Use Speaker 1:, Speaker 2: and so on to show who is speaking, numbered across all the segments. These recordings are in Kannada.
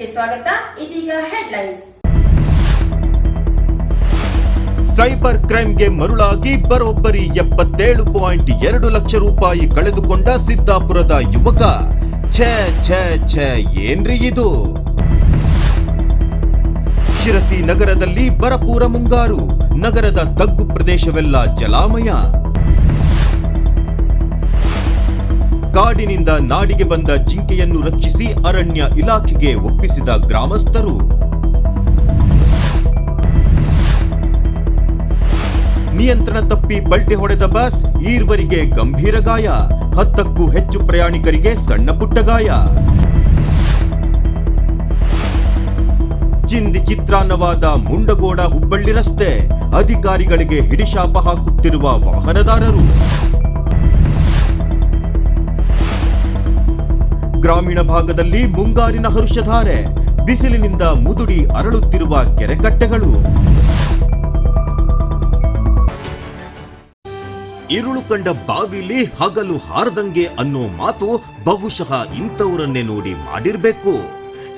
Speaker 1: ನ್ಯೂಸ್ಗೆ ಸ್ವಾಗತ. ಇದೀಗ ಹೆಡ್ಲೈನ್ಸ್
Speaker 2: ಸೈಬರ್ ಕ್ರೈಮ್ಗೆ ಮರುಳಾಗಿ ಬರೋಬ್ಬರಿ ಎಪ್ಪತ್ತೇಳು ಪಾಯಿಂಟ್ ಎರಡು ಲಕ್ಷ ರೂಪಾಯಿ ಕಳೆದುಕೊಂಡ ಸಿದ್ದಾಪುರದ ಯುವಕ. ಛೇ ಛೇ ಛೇ, ಏನ್ರಿ ಇದು? ಶಿರಸಿ ನಗರದಲ್ಲಿ ಬರಪೂರ ಮುಂಗಾರು. ನಗರದ ತಗ್ಗು ಪ್ರದೇಶವೆಲ್ಲ ಜಲಾಮಯ. ಕಾಡಿನಿಂದ ನಾಡಿಗೆ ಬಂದ ಜಿಂಕೆಯನ್ನು ರಕ್ಷಿಸಿ ಅರಣ್ಯ ಇಲಾಖೆಗೆ ಒಪ್ಪಿಸಿದ ಗ್ರಾಮಸ್ಥರು. ನಿಯಂತ್ರಣ ತಪ್ಪಿ ಬಲ್ಟೆ ಹೊಡೆದ ಬಸ್ ಈರ್ವರಿಗೆ ಗಂಭೀರ ಗಾಯ. ಹತ್ತಕ್ಕೂ ಹೆಚ್ಚು ಪ್ರಯಾಣಿಕರಿಗೆ ಸಣ್ಣ ಪುಟ್ಟ ಗಾಯ. ಚಿಂದಿ ಚಿತ್ರಾನ್ನವಾದ ಮುಂಡಗೋಡ ಹುಬ್ಬಳ್ಳಿ ರಸ್ತೆ. ಅಧಿಕಾರಿಗಳಿಗೆ ಹಿಡಿಶಾಪ ಹಾಕುತ್ತಿರುವ ವಾಹನದಾರರು. ಗ್ರಾಮೀಣ ಭಾಗದಲ್ಲಿ ಮುಂಗಾರಿನ ಹರುಷಧಾರೆ, ಬಿಸಿಲಿನಿಂದ ಮುದುಡಿ ಅರಳುತ್ತಿರುವ ಕೆರೆಕಟ್ಟೆಗಳು. ಇರುಳು ಕಂಡ ಬಾವಿಲಿ ಹಗಲು ಹಾರದಂಗೆ ಅನ್ನೋ ಮಾತು ಬಹುಶಃ ಇಂಥವರನ್ನೇ ನೋಡಿ ಮಾಡಿರ್ಬೇಕು.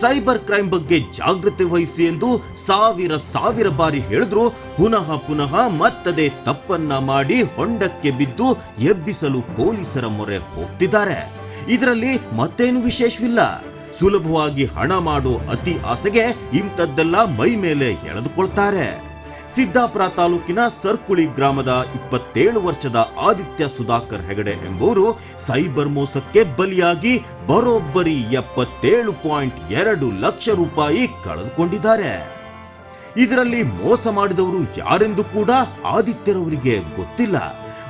Speaker 2: ಸೈಬರ್ ಕ್ರೈಮ್ ಬಗ್ಗೆ ಜಾಗೃತಿ ವಹಿಸಿ ಎಂದು ಸಾವಿರ ಸಾವಿರ ಬಾರಿ ಹೇಳಿದ್ರು, ಪುನಃ ಪುನಃ ಮತ್ತದೇ ತಪ್ಪನ್ನ ಮಾಡಿ ಹೊಂಡಕ್ಕೆ ಬಿದ್ದು ಎಬ್ಬಿಸಲು ಪೊಲೀಸರ ಮೊರೆ ಹೋಗ್ತಿದ್ದಾರೆ. ಇದರಲ್ಲಿ ಮತ್ತೇನು ವಿಶೇಷವಿಲ್ಲ. ಸುಲಭವಾಗಿ ಹಣ ಮಾಡೋ ಅತಿ ಆಸೆಗೆ ಇಂಥದ್ದೆಲ್ಲ ಮೈ ಮೇಲೆ ಎಳೆದುಕೊಳ್ತಾರೆ. ಸಿದ್ದಾಪುರ ತಾಲೂಕಿನ ಸರ್ಕುಳಿ ಗ್ರಾಮದ ಇಪ್ಪತ್ತೇಳು ವರ್ಷದ ಆದಿತ್ಯ ಸುಧಾಕರ್ ಹೆಗಡೆ ಎಂಬುವರು ಸೈಬರ್ ಮೋಸಕ್ಕೆ ಬಲಿಯಾಗಿ ಬರೋಬ್ಬರಿ ಎಪ್ಪತ್ತೇಳು ಪಾಯಿಂಟ್ ಎರಡು ಲಕ್ಷ ರೂಪಾಯಿ ಕಳೆದುಕೊಂಡಿದ್ದಾರೆ. ಇದರಲ್ಲಿ ಮೋಸ ಮಾಡಿದವರು ಯಾರೆಂದು ಕೂಡ ಆದಿತ್ಯರವರಿಗೆ ಗೊತ್ತಿಲ್ಲ.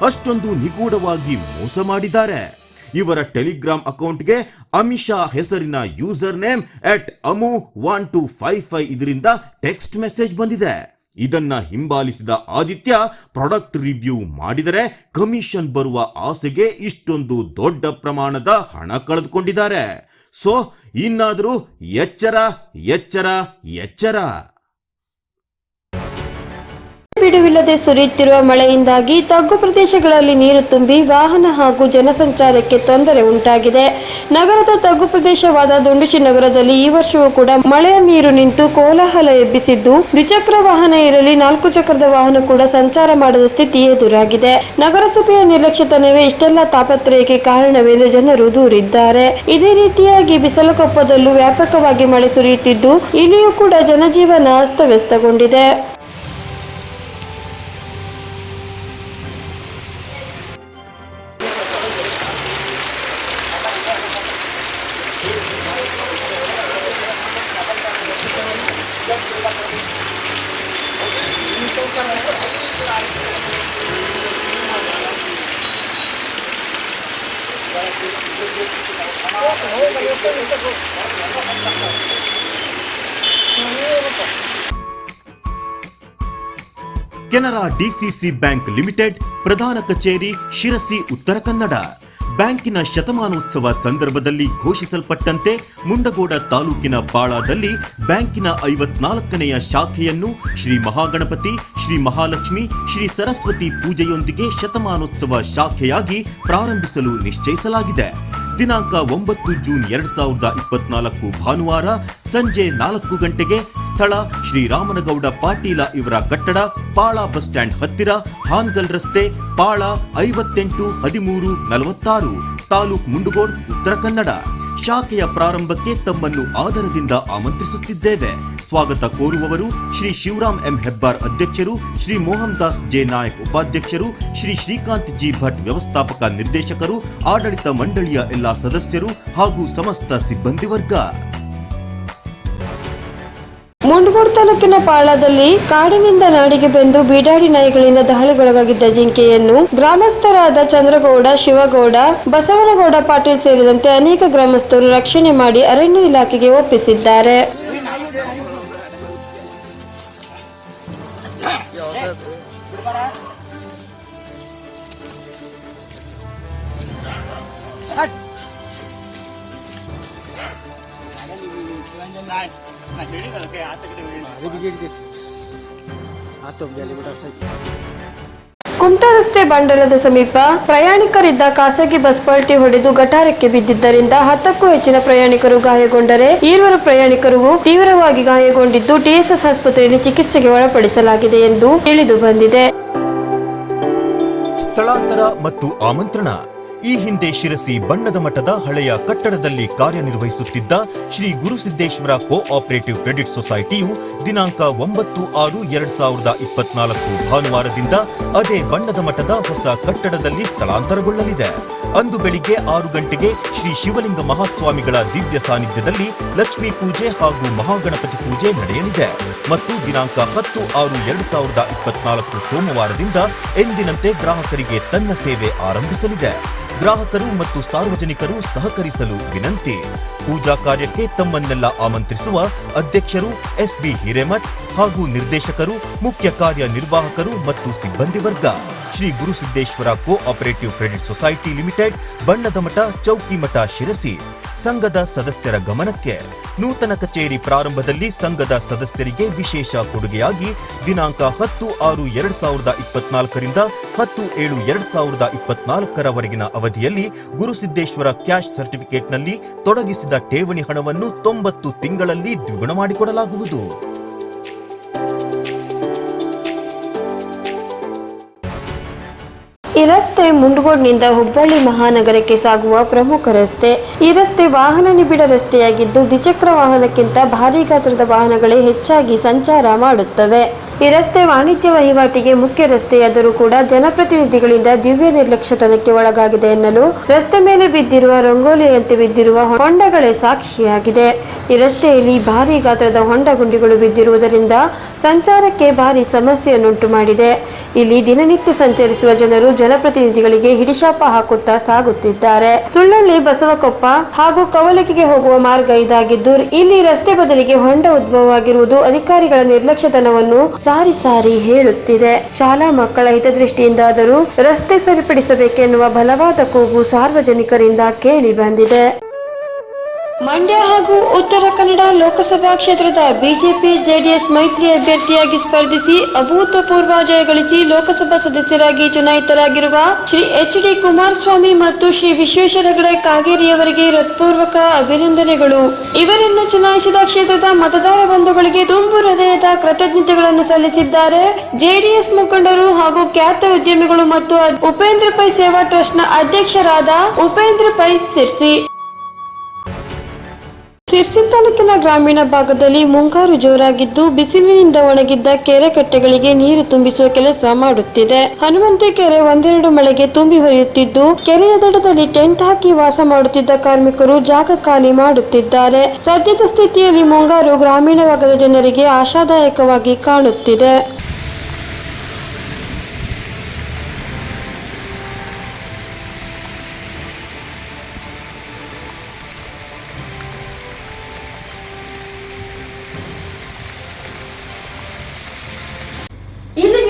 Speaker 2: ಅಷ್ಟೊಂದು ನಿಗೂಢವಾಗಿ ಮೋಸ ಮಾಡಿದ್ದಾರೆ. ಇವರ ಟೆಲಿಗ್ರಾಮ್ ಅಕೌಂಟ್ಗೆ ಅಮಿಷಾ ಹೆಸರಿನ user name at Amu one two five five ಇದರಿಂದ ಟೆಕ್ಸ್ಟ್ ಮೆಸೇಜ್ ಬಂದಿದೆ. ಇದನ್ನ ಹಿಂಬಾಲಿಸಿದ ಆದಿತ್ಯ ಪ್ರಾಡಕ್ಟ್ ರಿವ್ಯೂ ಮಾಡಿದರೆ ಕಮಿಷನ್ ಬರುವ ಆಸೆಗೆ ಇಷ್ಟೊಂದು ದೊಡ್ಡ ಪ್ರಮಾಣದ ಹಣ ಕಳೆದುಕೊಂಡಿದ್ದಾರೆ. ಸೊ ಇನ್ನಾದರೂ ಎಚ್ಚರ ಎಚ್ಚರ ಎಚ್ಚರ.
Speaker 3: ಬಿಡುವಿಲ್ಲದೆ ಸುರಿಯುತ್ತಿರುವ ಮಳೆಯಿಂದಾಗಿ ತಗ್ಗು ಪ್ರದೇಶಗಳಲ್ಲಿ ನೀರು ತುಂಬಿ ವಾಹನ ಹಾಗೂ ಜನಸಂಚಾರಕ್ಕೆ ತೊಂದರೆ ಉಂಟಾಗಿದೆ. ನಗರದ ತಗ್ಗು ಪ್ರದೇಶವಾದ ದುಂಡುಚಿ ನಗರದಲ್ಲಿ ಈ ವರ್ಷವೂ ಕೂಡ ಮಳೆಯ ನೀರು ನಿಂತು ಕೋಲಾಹಲ ಎಬ್ಬಿಸಿದ್ದು, ದ್ವಿಚಕ್ರ ವಾಹನ ಇರಲಿ ನಾಲ್ಕು ಚಕ್ರದ ವಾಹನ ಕೂಡ ಸಂಚಾರ ಮಾಡದ ಸ್ಥಿತಿ ಎದುರಾಗಿದೆ. ನಗರಸಭೆಯ ನಿರ್ಲಕ್ಷ್ಯತನವೇ ಇಷ್ಟೆಲ್ಲ ತಾಪತ್ರಯಕ್ಕೆ ಕಾರಣವೆಂದು ಜನರು ದೂರಿದ್ದಾರೆ. ಇದೇ ರೀತಿಯಾಗಿ ಬಿಸಲಕೊಪ್ಪದಲ್ಲೂ ವ್ಯಾಪಕವಾಗಿ ಮಳೆ ಸುರಿಯುತ್ತಿದ್ದು, ಇಲ್ಲಿಯೂ ಕೂಡ ಜನಜೀವನ ಅಸ್ತವ್ಯಸ್ತಗೊಂಡಿದೆ.
Speaker 2: ಕೆನರಾ ಡಿಸಿಸಿ ಬ್ಯಾಂಕ್ ಲಿಮಿಟೆಡ್ ಪ್ರಧಾನ ಕಚೇರಿ ಶಿರಸಿ, ಉತ್ತರ ಕನ್ನಡ. ಬ್ಯಾಂಕಿನ ಶತಮಾನೋತ್ಸವ ಸಂದರ್ಭದಲ್ಲಿ ಘೋಷಿಸಲ್ಪಟ್ಟಂತೆ ಮುಂಡಗೋಡ ತಾಲೂಕಿನ ಬಾಳಾದಲ್ಲಿ ಬ್ಯಾಂಕಿನ ಐವತ್ನಾಲ್ಕನೆಯ ಶಾಖೆಯನ್ನು ಶ್ರೀ ಮಹಾಗಣಪತಿ, ಶ್ರೀ ಮಹಾಲಕ್ಷ್ಮಿ, ಶ್ರೀ ಸರಸ್ವತಿ ಪೂಜೆಯೊಂದಿಗೆ ಶತಮಾನೋತ್ಸವ ಶಾಖೆಯಾಗಿ ಪ್ರಾರಂಭಿಸಲು ನಿಶ್ಚಯಿಸಲಾಗಿದೆ. ದಿನಾಂಕ ಒಂಬತ್ತು ಜೂನ್ ಎರಡ್ ಸಾವಿರದ ಇಪ್ಪತ್ನಾಲ್ಕು ಭಾನುವಾರ ಸಂಜೆ ನಾಲ್ಕು ಗಂಟೆಗೆ ಸ್ಥಳ ಶ್ರೀರಾಮನಗೌಡ ಪಾಟೀಲ ಇವರ ಕಟ್ಟಡ ಪಾಳ ಬಸ್ ಸ್ಟ್ಯಾಂಡ್ ಹತ್ತಿರ ಹಾನ್ಗಲ್ ರಸ್ತೆ ಪಾಳ ಐವತ್ತೆಂಟು ಹದಿಮೂರು ನಲವತ್ತಾರು ತಾಲೂಕ್ ಮುಂಡಗೋಡ್ ಉತ್ತರ ಕನ್ನಡ. ಶಾಖೆಯ ಪ್ರಾರಂಭಕ್ಕೆ ತಮ್ಮನ್ನು ಆದರದಿಂದ ಆಮಂತ್ರಿಸುತ್ತಿದ್ದೇವೆ. ಸ್ವಾಗತ ಕೋರುವವರು ಶ್ರೀ ಶಿವರಾಮ್ ಎಂ ಹೆಬ್ಬಾರ್ ಅಧ್ಯಕ್ಷರು, ಶ್ರೀ ಮೋಹನ್ ದಾಸ್ ಜೆ ನಾಯಕ್ ಉಪಾಧ್ಯಕ್ಷರು, ಶ್ರೀ ಶ್ರೀಕಾಂತ್ ಜಿ ಭಟ್ ವ್ಯವಸ್ಥಾಪಕ ನಿರ್ದೇಶಕರು, ಆಡಳಿತ ಮಂಡಳಿಯ ಎಲ್ಲಾ ಸದಸ್ಯರು ಹಾಗೂ ಸಮಸ್ತ ಸಿಬ್ಬಂದಿ ವರ್ಗ.
Speaker 3: ಮುಂಡಗೋಡು ತಾಲೂಕಿನ ಪಾಳದಲ್ಲಿ ಕಾಡಿನಿಂದ ನಾಡಿಗೆ ಬಂದು ಬೀಡಾಡಿ ನಾಯಿಗಳಿಂದ ದಾಳಿಗೊಳಗಾಗಿದ್ದ ಜಿಂಕೆಯನ್ನು ಗ್ರಾಮಸ್ಥರಾದ ಚಂದ್ರಗೌಡ, ಶಿವಗೌಡ, ಬಸವನಗೌಡ ಪಾಟೀಲ್ ಸೇರಿದಂತೆ ಅನೇಕ ಗ್ರಾಮಸ್ಥರು ರಕ್ಷಣೆ ಮಾಡಿ ಅರಣ್ಯ ಇಲಾಖೆಗೆ ಒಪ್ಪಿಸಿದ್ದಾರೆ. ಕುಮಟಾ ರಸ್ತೆ ಬಂಡಲದ ಸಮೀಪ ಪ್ರಯಾಣಿಕರಿದ್ದ ಖಾಸಗಿ ಬಸ್ ಪಲ್ಟಿ ಹೊಡೆದು ಗಟಾರಕ್ಕೆ ಬಿದ್ದಿದ್ದರಿಂದ ಹತ್ತಕ್ಕೂ ಹೆಚ್ಚಿನ ಪ್ರಯಾಣಿಕರು ಗಾಯಗೊಂಡರೆ ಈರ್ವರು ಪ್ರಯಾಣಿಕರು ತೀವ್ರವಾಗಿ ಗಾಯಗೊಂಡಿದ್ದು ಟಿಎಸ್ಎಸ್ ಆಸ್ಪತ್ರೆಯಲ್ಲಿ ಚಿಕಿತ್ಸೆಗೆ ಒಳಪಡಿಸಲಾಗಿದೆ ಎಂದು ತಿಳಿದು ಬಂದಿದೆ.
Speaker 2: ಸ್ಥಳಾಂತರ ಮತ್ತು ಆಮಂತ್ರಣ. ಈ ಹಿಂದೆ ಶಿರಸಿ ಬಣ್ಣದ ಮಠದ ಹಳೆಯ ಕಟ್ಟಡದಲ್ಲಿ ಕಾರ್ಯನಿರ್ವಹಿಸುತ್ತಿದ್ದ Shri Gurusiddeshwara co operative credit ಸೊಸೈಟಿಯು ದಿನಾಂಕ ಒಂಬತ್ತು ಆರು ಎರಡ್ ಸಾವಿರದ ಇಪ್ಪತ್ನಾಲ್ಕು ಭಾನುವಾರದಿಂದ ಅದೇ ಬಣ್ಣದ ಮಠದ ಹೊಸ ಕಟ್ಟಡದಲ್ಲಿ ಸ್ಥಳಾಂತರಗೊಳ್ಳಲಿದೆ. ಅಂದು ಬೆಳಿಗ್ಗೆ ಆರು ಗಂಟೆಗೆ ಶ್ರೀ ಶಿವಲಿಂಗ ಮಹಾಸ್ವಾಮಿಗಳ ದಿವ್ಯ ಸಾನ್ನಿಧ್ಯದಲ್ಲಿ ಲಕ್ಷ್ಮೀ ಪೂಜೆ ಹಾಗೂ ಮಹಾಗಣಪತಿ ಪೂಜೆ ನಡೆಯಲಿದೆ. ಮತ್ತು ದಿನಾಂಕ ಹತ್ತು ಆರು ಎರಡ್ ಸಾವಿರದ ಇಪ್ಪತ್ನಾಲ್ಕು ಸೋಮವಾರದಿಂದ ಎಂದಿನಂತೆ ಗ್ರಾಹಕರಿಗೆ ತನ್ನ ಸೇವೆ ಆರಂಭಿಸಲಿದೆ. ಗ್ರಾಹಕರು ಮತ್ತು ಸಾರ್ವಜನಿಕರು ಸಹಕರಿಸಲು ವಿನಂತಿ. ಪೂಜಾ ಕಾರ್ಯಕ್ಕೆ ತಮ್ಮನ್ನೆಲ್ಲ ಆಮಂತ್ರಿಸುವ ಅಧ್ಯಕ್ಷರು ಎಸ್ಬಿ ಹಿರೇಮಠ್ ಹಾಗೂ ನಿರ್ದೇಶಕರು, ಮುಖ್ಯ ಕಾರ್ಯನಿರ್ವಾಹಕರು ಮತ್ತು ಸಿಬ್ಬಂದಿ ವರ್ಗ. Shri Gurusiddeshwara co operative credit society limited, ಬಣ್ಣದ ಮಠ, ಚೌಕಿ ಮಠ, ಶಿರಸಿ. ಸಂಘದ ಸದಸ್ಯರ ಗಮನಕ್ಕೆ ನೂತನ ಕಚೇರಿ ಪ್ರಾರಂಭದಲ್ಲಿ ಸಂಘದ ಸದಸ್ಯರಿಗೆ ವಿಶೇಷ ಕೊಡುಗೆಯಾಗಿ ದಿನಾಂಕ ಹತ್ತು ಆರು ಎರಡ್ ಸಾವಿರದ ಇಪ್ಪತ್ನಾಲ್ಕರಿಂದ ಹತ್ತು ಏಳು ಎರಡ್ ಸಾವಿರದ ಇಪ್ಪತ್ನಾಲ್ಕರವರೆಗಿನ ಅವಧಿಯಲ್ಲಿ ಗುರುಸಿದ್ದೇಶ್ವರ ಕ್ಯಾಶ್ ಸರ್ಟಿಫಿಕೇಟ್ನಲ್ಲಿ ತೊಡಗಿಸಿದ ಠೇವಣಿ ಹಣವನ್ನು ತೊಂಬತ್ತು ತಿಂಗಳಲ್ಲಿ ದ್ವಿಗುಣ ಮಾಡಿಕೊಡಲಾಗುವುದು.
Speaker 3: ಈ ರಸ್ತೆ ಮುಂಡಗೋಡ್ನಿಂದ ಹುಬ್ಬಳ್ಳಿ ಮಹಾನಗರಕ್ಕೆ ಸಾಗುವ ಪ್ರಮುಖ ರಸ್ತೆ. ಈ ರಸ್ತೆ ವಾಹನ ನಿಬಿಡ ರಸ್ತೆಯಾಗಿದ್ದು ದ್ವಿಚಕ್ರ ವಾಹನಕ್ಕಿಂತ ಭಾರೀ ಗಾತ್ರದ ವಾಹನಗಳೇ ಹೆಚ್ಚಾಗಿ ಸಂಚಾರ ಮಾಡುತ್ತವೆ. ಈ ರಸ್ತೆ ವಾಣಿಜ್ಯ ವಹಿವಾಟಿಗೆ ಮುಖ್ಯ ರಸ್ತೆಯಾದರೂ ಕೂಡ ಜನಪ್ರತಿನಿಧಿಗಳಿಂದ ದಿವ್ಯ ನಿರ್ಲಕ್ಷ್ಯತನಕ್ಕೆ ಒಳಗಾಗಿದೆ ಎನ್ನಲು ರಸ್ತೆ ಮೇಲೆ ಬಿದ್ದಿರುವ ರಂಗೋಲಿಯಂತೆ ಬಿದ್ದಿರುವ ಹೊಂಡಗಳೇ ಸಾಕ್ಷಿಯಾಗಿದೆ. ಈ ರಸ್ತೆಯಲ್ಲಿ ಭಾರೀ ಗಾತ್ರದ ಹೊಂಡ ಗುಂಡಿಗಳು ಬಿದ್ದಿರುವುದರಿಂದ ಸಂಚಾರಕ್ಕೆ ಭಾರಿ ಸಮಸ್ಯೆಯನ್ನುಂಟು ಮಾಡಿದೆ. ಇಲ್ಲಿ ದಿನನಿತ್ಯ ಸಂಚರಿಸುವ ಜನರು ಜನಪ್ರತಿನಿಧಿಗಳಿಗೆ ಹಿಡಿಶಾಪ ಹಾಕುತ್ತಾ ಸಾಗುತ್ತಿದ್ದಾರೆ. ಸುಳ್ಳಳ್ಳಿ ಬಸವಕೊಪ್ಪ ಹಾಗೂ ಕವಲಕಿಗೆ ಹೋಗುವ ಮಾರ್ಗ ಇದಾಗಿದ್ದು, ಇಲ್ಲಿ ರಸ್ತೆ ಬದಲಿಗೆ ಹೊಂಡ ಉದ್ಭವವಾಗಿರುವುದು ಅಧಿಕಾರಿಗಳ ನಿರ್ಲಕ್ಷ್ಯತನವನ್ನು ಸಾರಿ ಸಾರಿ ಹೇಳುತ್ತಿದೆ. ಶಾಲಾ ಮಕ್ಕಳ ಹಿತದೃಷ್ಟಿಯಿಂದಾದರೂ ರಸ್ತೆ ಸರಿಪಡಿಸಬೇಕೆನ್ನುವ ಬಲವಾದ ಕೂಗು ಸಾರ್ವಜನಿಕರಿಂದ ಕೇಳಿ ಬಂದಿದೆ. ಮಂಡ್ಯ ಹಾಗೂ ಉತ್ತರ ಕನ್ನಡ ಲೋಕಸಭಾ ಕ್ಷೇತ್ರದ ಬಿಜೆಪಿ, ಜೆಡಿಎಸ್ ಮೈತ್ರಿ ಅಭ್ಯರ್ಥಿಯಾಗಿ ಸ್ಪರ್ಧಿಸಿ ಅಭೂತಪೂರ್ವ ಜಯಗಳಿಸಿ ಲೋಕಸಭಾ ಸದಸ್ಯರಾಗಿ ಚುನಾಯಿತರಾಗಿರುವ ಶ್ರೀ ಎಚ್ ಡಿ ಕುಮಾರಸ್ವಾಮಿ ಮತ್ತು ಶ್ರೀ ವಿಶ್ವೇಶ್ವರ ಹೆಗಡೆ ಕಾಗೇರಿಯವರಿಗೆ ಹೃತ್ಪೂರ್ವಕ ಅಭಿನಂದನೆಗಳು. ಇವರನ್ನು ಚುನಾಯಿಸಿದ ಕ್ಷೇತ್ರದ ಮತದಾರ ಬಂಧುಗಳಿಗೆ ತುಂಬು ಹೃದಯದ ಕೃತಜ್ಞತೆಗಳನ್ನು ಸಲ್ಲಿಸಿದ್ದಾರೆ. ಜೆಡಿಎಸ್ ಮುಖಂಡರು ಹಾಗೂ ಖ್ಯಾತ ಉದ್ಯಮಿಗಳು ಮತ್ತು ಉಪೇಂದ್ರ ಪೈ ಸೇವಾ ಟ್ರಸ್ಟ್ನ ಅಧ್ಯಕ್ಷರಾದ ಉಪೇಂದ್ರ ಪೈ ಸಿರ್ಸಿ. ಸಿರ್ಸಿ ತಾಲೂಕಿನ ಗ್ರಾಮೀಣ ಭಾಗದಲ್ಲಿ ಮುಂಗಾರು ಜೋರಾಗಿದ್ದು, ಬಿಸಿಲಿನಿಂದ ಒಣಗಿದ್ದ ಕೆರೆ ಕಟ್ಟೆಗಳಿಗೆ ನೀರು ತುಂಬಿಸುವ ಕೆಲಸ ಮಾಡುತ್ತಿದೆ. ಹನುಮಂತೆ ಕೆರೆ ಒಂದೆರಡು ಮಳೆಗೆ ತುಂಬಿ ಹರಿಯುತ್ತಿದ್ದು, ಕೆರೆಯ ದಡದಲ್ಲಿ ಟೆಂಟ್ ಹಾಕಿ ವಾಸ ಮಾಡುತ್ತಿದ್ದ ಕಾರ್ಮಿಕರು ಜಾಗ ಖಾಲಿ ಮಾಡುತ್ತಿದ್ದಾರೆ. ಸದ್ಯದ ಸ್ಥಿತಿಯಲ್ಲಿ ಮುಂಗಾರು ಗ್ರಾಮೀಣ ಭಾಗದ ಜನರಿಗೆ ಆಶಾದಾಯಕವಾಗಿ ಕಾಣುತ್ತಿದೆ.